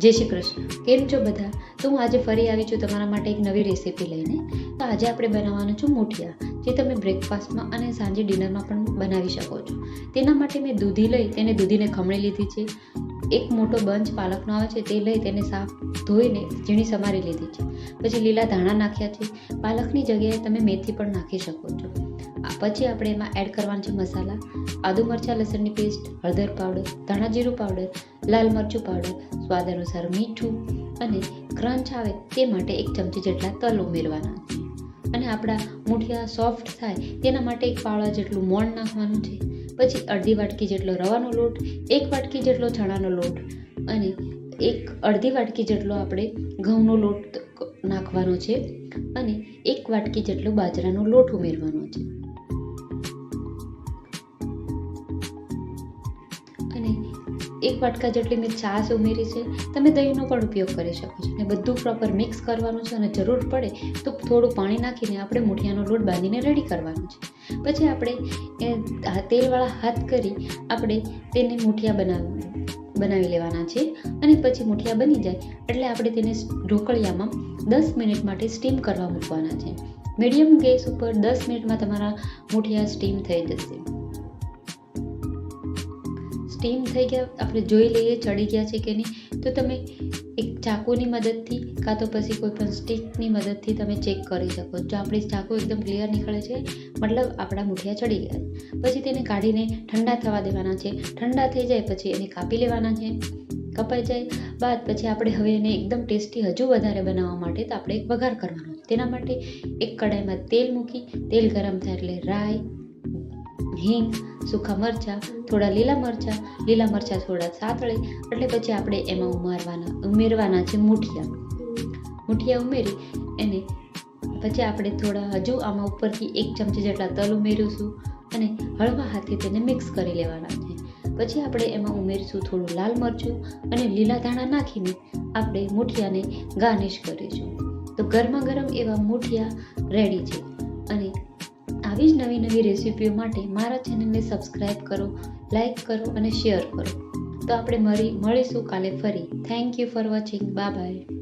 જય શ્રી કૃષ્ણ. કેમ છો બધા? તો હું આજે ફરી આવી છું તમારા માટે એક નવી રેસીપી લઈને. તો આજે આપણે બનાવવાનું છું મૂઠિયા, જે તમે બ્રેકફાસ્ટમાં અને સાંજે ડિનરમાં પણ બનાવી શકો છો. તેના માટે મેં દૂધી લઈ, તેને દૂધીને ખમણી લીધી છે. એક મોટો બંચ પાલકનો આવે છે, તે લઈ તેને સાફ ધોઈને ઝીણી સમારી લીધી છે. પછી લીલા ધાણા નાખ્યા છે. પાલકની જગ્યાએ તમે મેથી પણ નાખી શકો છો. પછી આપણે એમાં એડ કરવાના છે મસાલા. આદુ મરચાં, લસણની પેસ્ટ હળદર પાવડર ધાણા જીરું પાવડર લાલ મરચું પાવડર સ્વાદ અનુસાર મીઠું અને ક્રંચ આવે તે માટે એક ચમચી જેટલા તલ ઉમેરવાના. છે અને આપણા મૂઠિયા સોફ્ટ થાય તેના માટે એક પાવડા જેટલું મોણ નાખવાનું છે. પછી અડધી વાટકી જેટલો રવાનો લોટ, એક વાટકી જેટલો ચણાનો લોટ અને એક અડધી વાટકી જેટલો આપણે ઘઉંનો લોટ નાખવાનો છે અને એક વાટકી જેટલો બાજરાનો લોટ ઉમેરવાનો છે. એક વાટકા જેટલી મેં છાશ ઉમેરી છે, તમે દહીંનો પણ ઉપયોગ કરી શકો છો. અને બધું પ્રોપર મિક્સ કરવાનું છે અને જરૂર પડે તો થોડું પાણી નાખીને આપણે મૂઠિયાનો લોટ બાંધીને રેડી કરવાનો છે. પછી આપણે એ તેલવાળા હાથ કરી આપણે તેને મૂઠિયા બનાવ, બનાવી લેવાના છે અને પછી મૂઠિયા બની જાય એટલે આપણે તેને ઢોકળિયામાં દસ મિનિટ માટે સ્ટીમ કરવા મૂકવાના છે. મીડિયમ ગેસ ઉપર દસ મિનિટમાં તમારા મૂઠિયા સ્ટીમ થઈ જશે. સ્ટીમ થઈ ગયા. આપણે જોઈ લઈએ ચડી ગયા છે કે નહીં. તો તમે એક ચાકુની મદદથી કાં તો પછી કોઈ પણ સ્ટીકની મદદથી તમે ચેક કરી શકો. જો આપણી ચાકુ એકદમ ક્લિયર નીકળે છે, મતલબ આપણા મુઠિયા ચડી ગયા પછી તેને કાઢીને ઠંડા થવા દેવાના છે. ઠંડા થઈ જાય પછી એને કાપી લેવાના છે. કપાઈ જાય. બાદ પછી આપણે હવે એને એકદમ ટેસ્ટી હજુ વધારે બનાવવા માટે તો આપણે એક વઘાર કરવાનો તેના માટે એક કડાઈમાં તેલ મૂકી, તેલ ગરમ થાય એટલે રાઈ હિંગ, સૂકા મરચાં, થોડા લીલા મરચાં લીલા મરચાં થોડા સાતળે, એટલે પછી આપણે એમાં ઉમેરવાના ઉમેરવાના છે મૂઠિયા. મૂઠિયા ઉમેરી, એને પછી આપણે થોડા હજુ આમાં ઉપરથી એક ચમચી જેટલા તલ ઉમેરીશું અને હળવા હાથે તેને મિક્સ કરી લેવાના છે. પછી આપણે એમાં ઉમેરીશું થોડું લાલ મરચું અને લીલા ધાણા નાખીને આપણે મૂઠિયાને ગાર્નિશ કરીશું. તો ગરમા ગરમ એવા મૂઠિયા રેડી છે. અને આવી જ નવી નવી રેસીપીઓ માટે મારા ચેનલને સબસ્ક્રાઈબ કરો લાઈક કરો અને શેર કરો. તો આપણે મળી મળીશું કાલે ફરી. Thank you for watching. Bye bye